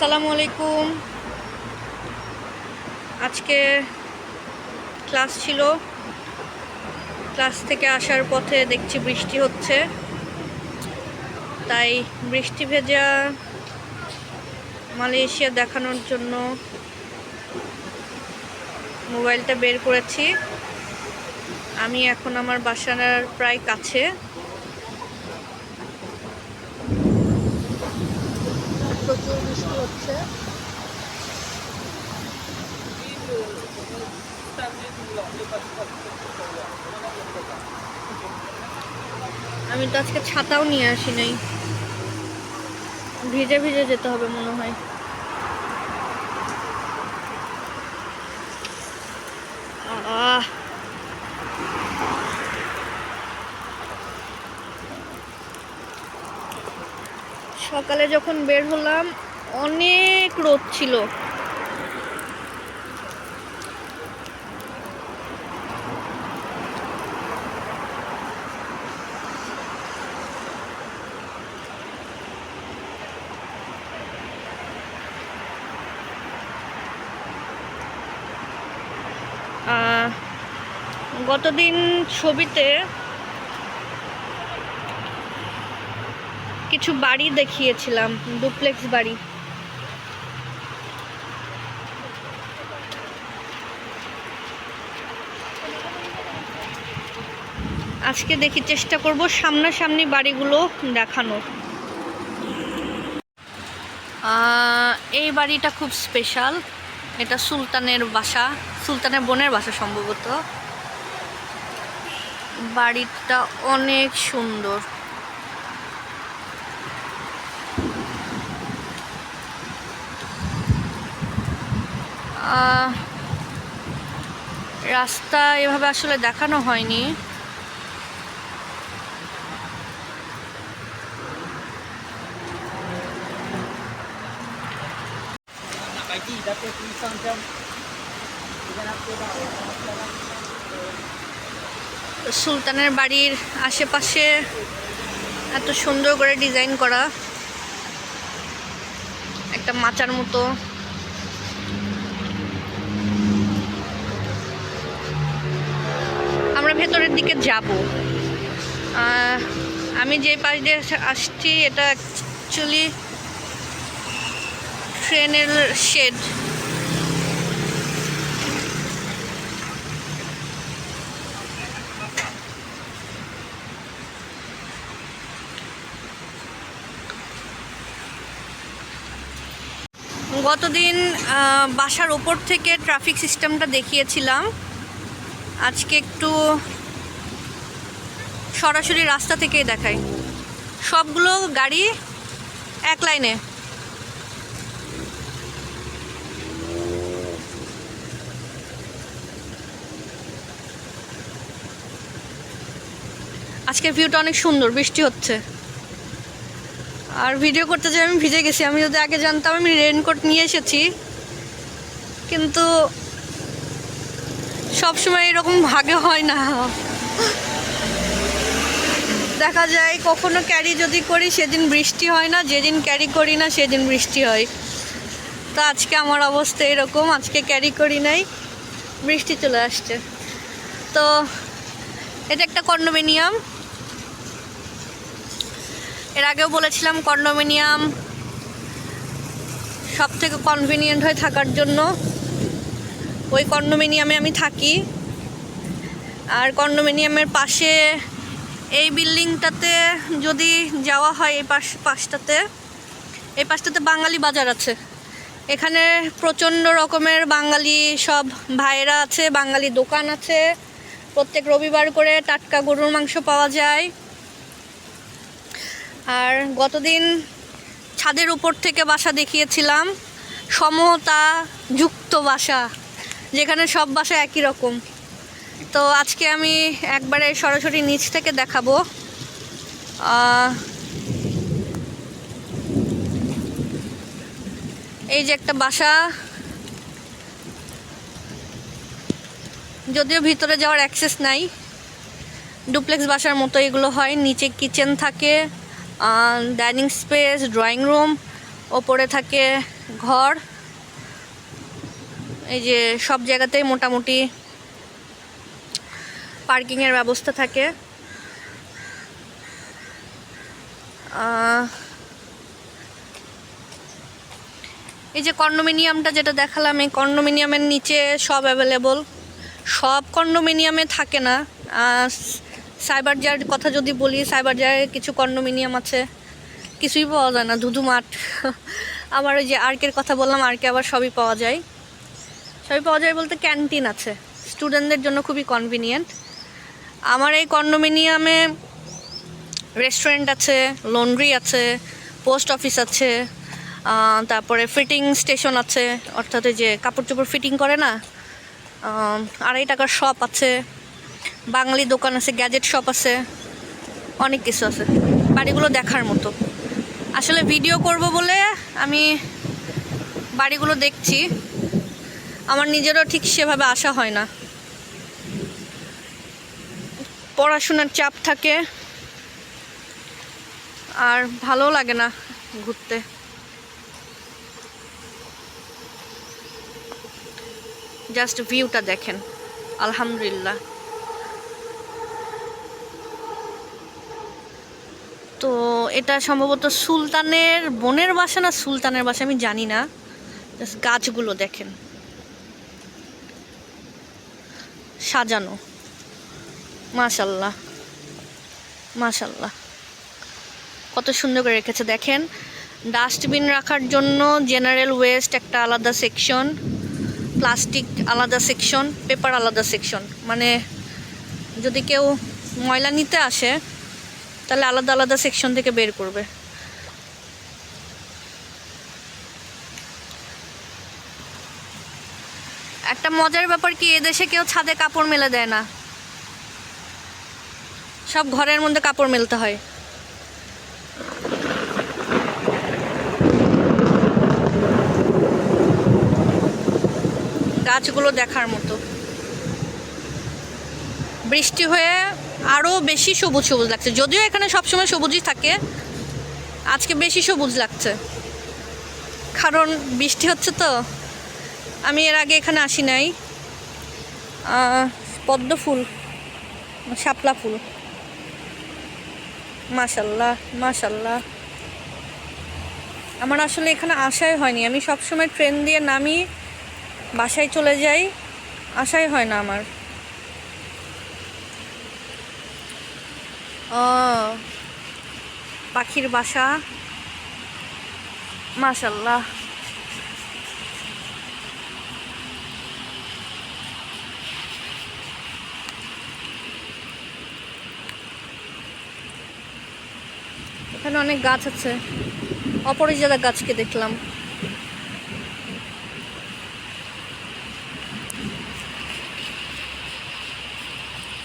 আসসালামু আলাইকুম। আজকে ক্লাস ছিল। ক্লাস থেকে আসার পথে দেখছি বৃষ্টি হচ্ছে। তাই বৃষ্টি ভেজা মালয়েশিয়া দেখানোর জন্য মোবাইলটা বের করেছি। আমি এখন আমার বাসার প্রায় কাছে। প্রচুর আমি তো আজকে ছাতাও নিয়ে আসি নাই। ভিজে ভিজে যেতে হবে মনে হয়। সকালে যখন বের হলাম অনেক রোদ ছিল। গতদিন ছবিতে কিছু বাড়ি দেখিয়েছিলাম ডুপ্লেক্স বাড়ি। আজকে দেখি চেষ্টা করব সামনাসামনি বাড়িগুলো দেখানোর। এই বাড়িটা খুব স্পেশাল। এটা সুলতানের বাসা, সুলতানের বোনের বাসা সম্ভবত। বাড়িটা অনেক সুন্দর। রাস্তা এভাবে আসলে দেখানো হয়নি। সুলতানের বাড়ির আশেপাশে এত সুন্দর করে ডিজাইন করা। একটা মাচার মতো। আমরা ভেতরের দিকে যাব। আমি যে পাশ দিয়ে আসছি, এটা অ্যাকচুয়ালি ট্রেনের শেড গতদিন বাসার ওপর থেকে ট্রাফিক সিস্টেমটা দেখিয়েছিলাম। আজকে একটু সরাসরি রাস্তা থেকেই দেখাই। সবগুলো গাড়ি এক লাইনে। আজকের ভিউটা অনেক সুন্দর, বৃষ্টি হচ্ছে। আর ভিডিও করতে যে আমি ভিজে গেছি, আমি যদি আগে জানতাম আমি রেনকোট নিয়ে এসেছি। কিন্তু সবসময় এরকম ভাগে হয় না। দেখা যায় কখনো ক্যারি যদি করি, সেদিন বৃষ্টি হয় না, যেদিন ক্যারি করি না, সেদিন বৃষ্টি হয়। তো আজকে আমার অবস্থা এরকম, আজকে ক্যারি করি নাই, বৃষ্টি চলে আসছে। তো এটা একটা কন্ডোমিনিয়াম এর আগেও বলেছিলাম কন্ডোমিনিয়াম সব থেকে কনভিনিয়েন্ট হয়ে থাকার জন্য। ওই কন্ডোমিনিয়ামে আমি থাকি। আর কন্ডোমিনিয়ামের পাশে এই বিল্ডিংটাতে যদি যাওয়া হয় এই পাশ পাশটাতে, এই পাশটাতে বাঙালি বাজার আছে। এখানে প্রচণ্ড রকমের বাঙালি সব ভাইয়েরা আছে, বাঙালি দোকান আছে। প্রত্যেক রবিবার করে টাটকা গরুর মাংস পাওয়া যায়। আর গতদিন ছাদের উপর থেকে বাসা দেখিয়েছিলাম। সমতা যুক্ত বাসা, যেখানে সব বাসা একই রকম। তো আজকে আমি একবারে সরাসরি নিচ থেকে দেখাবো। এই যে একটা বাসা। যদিও ভিতরে যাওয়ার অ্যাক্সেস নাই। ডুপ্লেক্স বাসার মতো এগুলো হয়, নিচে কিচেন থাকে। ডাইনিং স্পেস, ড্রয়িং রুম, ওপরে থাকে ঘর। এই যে সব জায়গাতেই মোটামুটি পার্কিংয়ের ব্যবস্থা থাকে। এই যে কন্ডোমিনিয়ামটা যেটা দেখালাম, এই কন্ডোমিনিয়ামের নিচে সব অ্যাভেলেবল সব কন্ডোমিনিয়ামে থাকে না। সাইবার জার কথা যদি বলি, সাইবার জারে কিছু কন্ডোমিনিয়াম আছে। কিছুই পাওয়া যায় না ধুধু মাঠ। আবার ওই যে আর্কের কথা বললাম, আর্কে আবার সবই পাওয়া যায়। সবই পাওয়া যায় বলতে ক্যান্টিন আছে। স্টুডেন্টদের জন্য খুবই কনভিনিয়েন্ট। আমার এই কন্ডোমিনিয়ামে রেস্টুরেন্ট আছে, লন্ড্রি আছে, পোস্ট অফিস আছে তারপরে ফিটিং স্টেশন আছে। অর্থাৎ যে কাপড় চোপড় ফিটিং করে না? আড়াই টাকার শপ আছে। বাঙালি দোকান আছে গ্যাজেট শপ আছে, অনেক কিছু আছে। বাড়িগুলো দেখার মতো। আসলে ভিডিও করব বলে আমি বাড়িগুলো দেখছি। আমার নিজেরও ঠিক সেভাবে আসা হয় না। পড়াশোনার চাপ থাকে। আর ভালো লাগে না ঘুরতে। জাস্ট ভিউটা দেখেন। আলহামদুলিল্লাহ। তো এটা সম্ভবত সুলতানের বোনের বাসা না সুলতানের বাসা আমি জানি না। গাছগুলো দেখেন। সাজানো। মাশাল্লাহ মাশাল্লাহ কত সুন্দর করে রেখেছে। দেখেন, ডাস্টবিন রাখার জন্য জেনারেল ওয়েস্ট একটা আলাদা সেকশন, প্লাস্টিক আলাদা সেকশন, পেপার আলাদা সেকশন। মানে যদি কেউ ময়লা নিতে আসে তাহলে আলাদা আলাদা সেকশন থেকে বের করবে। একটা মজার ব্যাপার কি, এদেশে কেউ ছাদে কাপড় মেলে দেয় না। সব ঘরের মধ্যে কাপড় মেলতে হয়। গাছগুলো দেখার মতো। বৃষ্টি হয়ে আরও বেশি সবুজ সবুজ লাগছে। যদিও এখানে সবসময় সবুজই থাকে, আজকে বেশি সবুজ লাগছে। কারণ বৃষ্টি হচ্ছে তো, আমি এর আগে এখানে আসি নাই। পদ্ম ফুল, শাপলা ফুল। মাশাল্লাহ মাশাল্লাহ। আমার আসলে এখানে আসাই হয়নি। আমি সবসময় ট্রেন দিয়ে নামি, বাসায় চলে যাই আসাই হয় না আমার। ও, পাখির বাসা। মাশাল্লাহ এখানে অনেক গাছ আছে। অপরিচিতা গাছকে দেখলাম।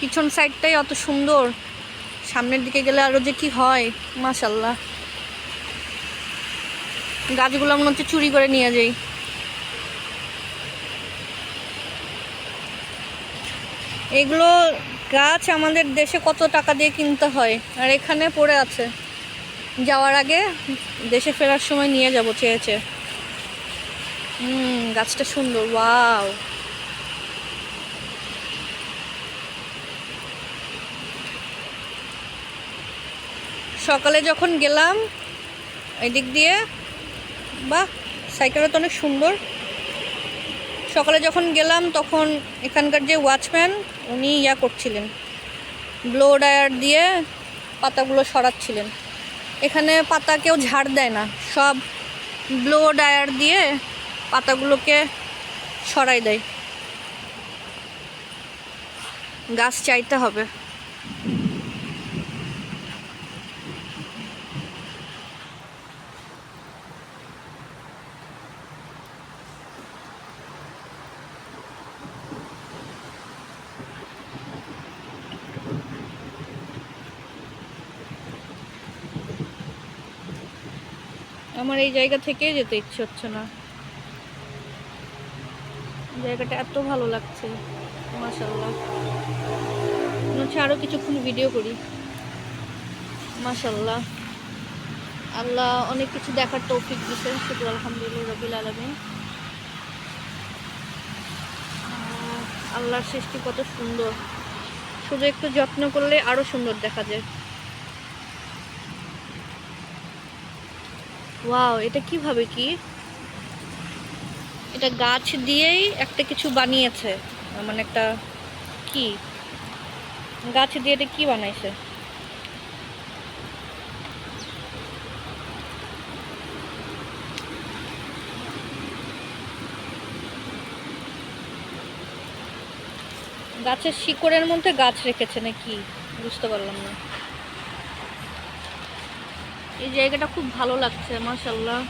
পিছন সাইডটাই অত সুন্দর। সামনের দিকে গেলে আরও যে কি হয় মাশাল্লাহ গাছগুলো মনে হচ্ছে চুরি করে নিয়ে যাই। এগুলো গাছ আমাদের দেশে কত টাকা দিয়ে কিনতে হয়, আর এখানে পড়ে আছে। যাওয়ার আগে দেশে ফেরার সময় নিয়ে যাব চেয়েছে হুম, গাছটা সুন্দর, ওয়াও। সকালে যখন গেলাম এই দিক দিয়ে, বাহ, সাইকেলটা তো অনেক সুন্দর। সকালে যখন গেলাম, তখন এখানকার যে ওয়াচম্যান, উনি ইয়া করছিলেন। ব্লো ডায়ার দিয়ে পাতাগুলো সরাচ্ছিলেন। এখানে পাতা কেউ ঝাড় দেয় না, সব ব্লো ডায়ার দিয়ে পাতাগুলোকে সরাই দেয়। গাছ চাইতে হবে। আমার এই জায়গা থেকে যেতে ইচ্ছে হচ্ছে না। জায়গাটা এত ভালো লাগছে মাশাল্লাহ মনে হচ্ছে আরও কিছুক্ষণ ভিডিও করি। মাশাল্লাহ আল্লাহ অনেক কিছু দেখার তৌফিক দিছে শুক্র আলহামদুলিল্লাহ রবিল আলমিন। আল্লাহর সৃষ্টি কত সুন্দর। শুধু একটু যত্ন করলে আরও সুন্দর দেখা যায়। ওয়াও এটা কীভাবে কি? এটা গাছ দিয়েই একটা কিছু বানিয়েছে। মানে একটা কি? গাছ দিয়ে এটা কি বানাইছে? গাছের শিকড়ের মধ্যে গাছ রেখেছে নাকি? বুঝতে পারলাম না। এই জায়গাটা খুব ভালো লাগছে মাশাল্লাহ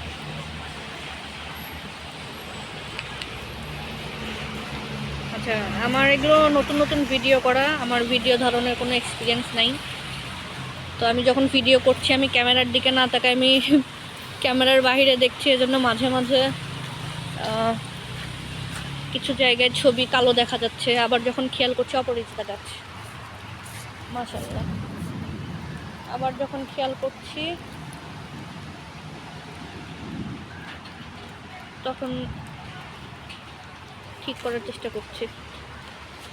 আচ্ছা আমার এগুলো নতুন নতুন ভিডিও করা, আমার ভিডিও ধরনের কোনো এক্সপিরিয়েন্স নাই। তো আমি যখন ভিডিও করছি, আমি ক্যামেরার দিকে না তাকাই আমি ক্যামেরার বাইরে দেখছি, এজন্য মাঝে মাঝে কিছু জায়গায় ছবি কালো দেখা যাচ্ছে, আবার যখন খেয়াল করছি অপরিচিতা যাচ্ছে। মাশাল্লাহ আবার যখন খেয়াল করছি তখন ঠিক করার চেষ্টা করছি।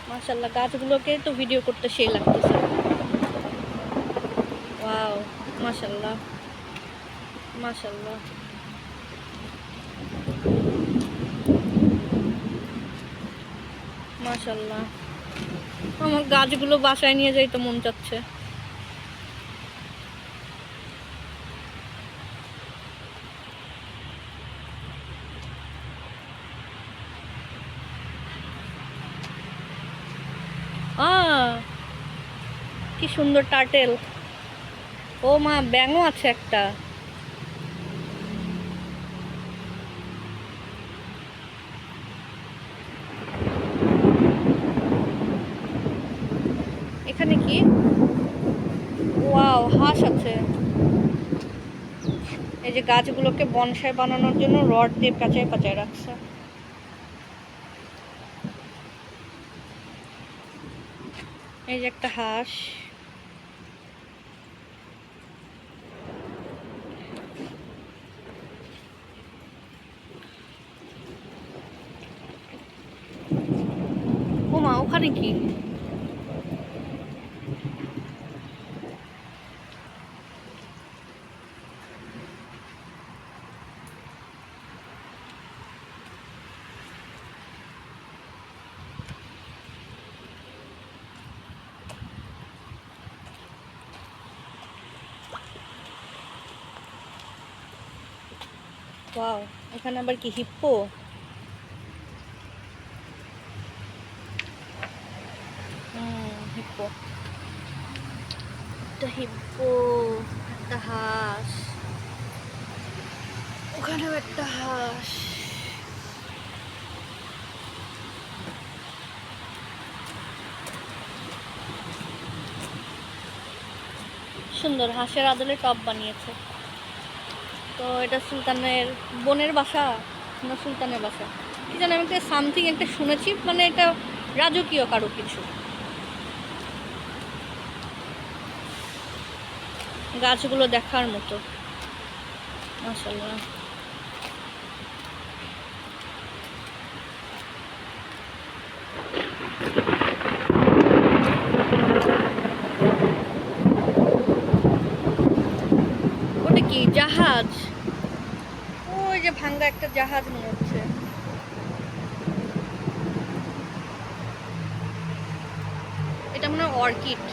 মাশাল্লাহ গাছগুলোকে তো ভিডিও করতে সেই লাগতেছে। ওয়াও মাশাল্লাহ মাশাল্লাহ মাশাল্লাহ আমার গাছগুলো বাসায় নিয়ে যাইতে মন চাচ্ছে আহ, কি সুন্দর টার্টেল ও মা, ব্যাঙও আছে একটা। এখানে কি? ওয়াও, হাঁস আছে। এই যে গাছগুলোকে বনসাই বানানোর জন্য রড দিয়ে পেঁচায় পেঁচায় রাখছে। এই যে একটা হাঁস। ও মা ওখানে কি? ওয়াও এখানে আবার কি হিপ্পো একটা হিপ্পো একটা হাঁস ওখানেও একটা হাঁস। সুন্দর, হাঁসের আদলে টপ বানিয়েছে। তো এটা সুলতানের বোনের বাসা না সুলতানের বাসা। কি জানি, আমি একটা সামথিং একটা শুনেছি মানে এটা রাজকীয় কারও কিছু। গাছগুলো দেখার মতো। মাশাল্লাহ ওটা কি জাহাজ ওই একটা জাহাজ মনে হচ্ছে। এটা মনে হয় অর্কিড।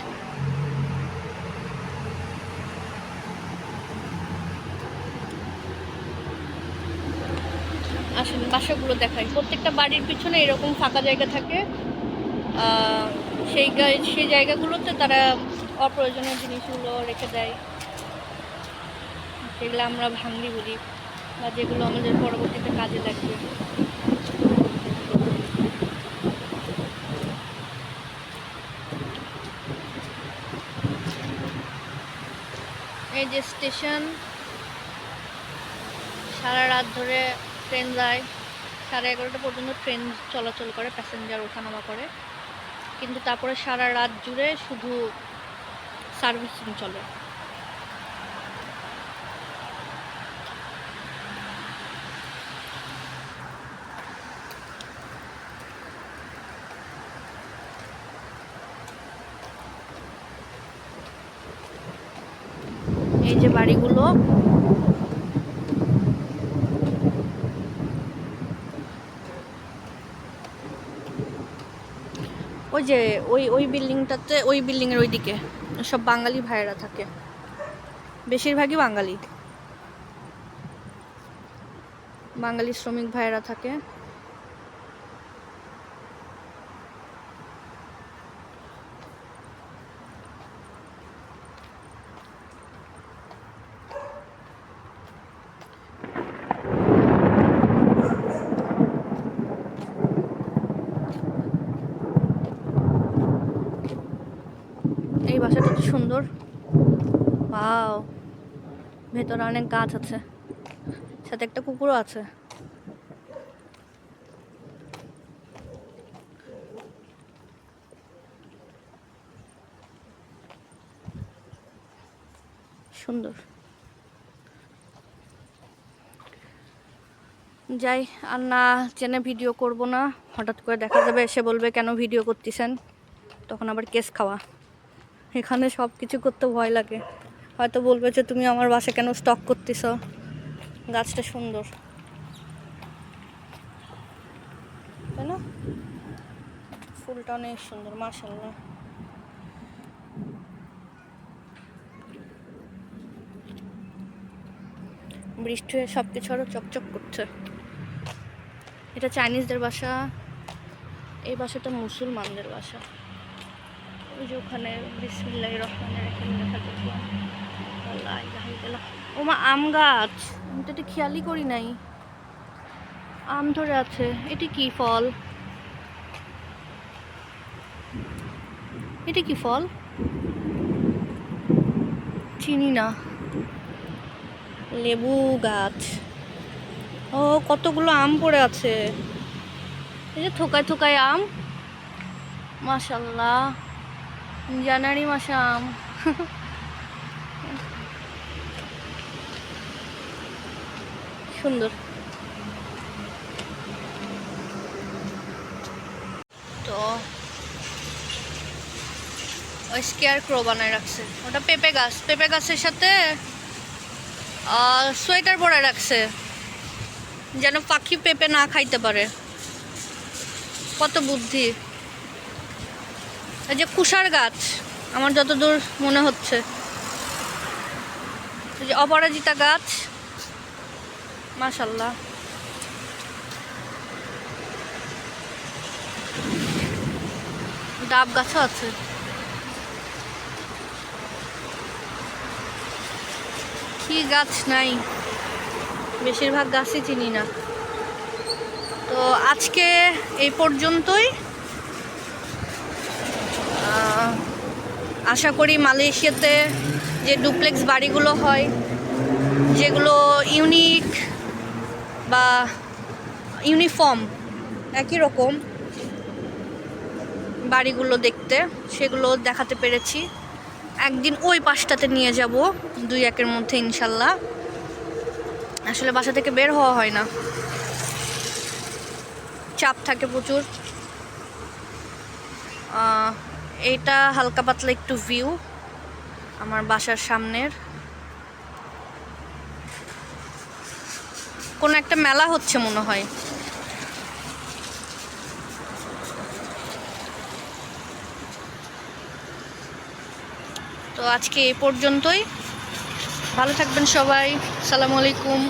আসলে বাসাগুলো দেখাই। প্রত্যেকটা বাড়ির পিছনে এরকম ফাঁকা জায়গা থাকে। সেই সেই জায়গাগুলোতে তারা অপ্রয়োজনীয় জিনিসগুলো রেখে দেয়। যেগুলো আমরা ভাঙলি বলি। বা যেগুলো আমাদের পরবর্তীতে কাজে লাগবে। এই যে স্টেশন, সারা রাত ধরে ট্রেন যায়। সাড়ে এগারোটা পর্যন্ত ট্রেন চলাচল করে, প্যাসেঞ্জার ওঠানামা করে। কিন্তু তারপরে সারা রাত জুড়ে শুধু সার্ভিসিং চলে। এই যে বাড়িগুলো। ওই যে ওই ওই বিল্ডিংটাতে, ওই বিল্ডিংয়ের ওইদিকে সব বাঙালি ভাইয়েরা থাকে। বেশিরভাগই বাঙালি। বাঙালি শ্রমিক ভাইয়েরা থাকে। বাসাটা কি সুন্দর? ওয়াও, ভেতরে অনেক গাছ আছে, সাথে একটা কুকুরও আছে। সুন্দর। যাই, আর না চেনে ভিডিও করব না, হঠাৎ করে দেখা যাবে এসে বলবে, কেন ভিডিও করতেছেন? তখন আবার কেস খাওয়া। এখানে সব কিছু করতে ভয় লাগে। হয়তো বলবে যে, তুমি আমার বাসা কেন স্টক করতেছ? গাছটা সুন্দর। তাই না? ফুলটা অনেক সুন্দর মাসাল্লাহ বৃষ্টি হয়ে সব কিছু আরও চকচক করছে। এটা চাইনিজদের বাসা, এই বাসাটা মুসলমানদের বাসা। যে ওখানে বিসমিল্লাহ রহমানের রহিম লেখা দেখলাম। আল্লাহ ইলাহা ইল্লাল্লাহ। ও মা আম গাছ। আমি তো এটা খেয়ালই করি নাই। আম ধরে আছে। এটি কি ফল? এটা কি ফল? চিনি না। লেবু গাছ। ও, কতগুলো আম পড়ে আছে। এই যে থোকায় থোকায় আম। মাশাল্লাহ জানুয়ারি মাসে আম। সুন্দর। তো ওই স্কেয়ার ক্রো বানায় রাখছে। ওটা পেঁপে গাছ। পেঁপে গাছের সাথে সোয়েটার পরে রাখছে। যেন পাখি পেঁপে না খাইতে পারে। কত বুদ্ধি। এই যে কুষার গাছ, আমার যতদূর মনে হচ্ছে। এই যে অপরাজিতা গাছ, মাশাল্লাহ। ডাব গাছও আছে। কি গাছ নাই? বেশিরভাগ গাছই চিনি না। তো আজকে এই পর্যন্তই। আশা করি মালয়েশিয়াতে যে ডুপ্লেক্স বাড়িগুলো হয়, যেগুলো ইউনিক বা ইউনিফর্ম, একই রকম বাড়িগুলো দেখতে, সেগুলো দেখাতে পেরেছি। একদিন ওই পাশটাতে নিয়ে যাব, দুই একের মধ্যে ইনশাল্লাহ। আসলে বাসা থেকে বের হওয়া হয় না। চাপ থাকে প্রচুর। এইটা হালকা পাতলা একটু ভিউ আমার বাসার সামনের। কোনো একটা মেলা হচ্ছে মনে হয়। তো আজকে এ পর্যন্তই। ভালো থাকবেন সবাই। সালামু আলাইকুম।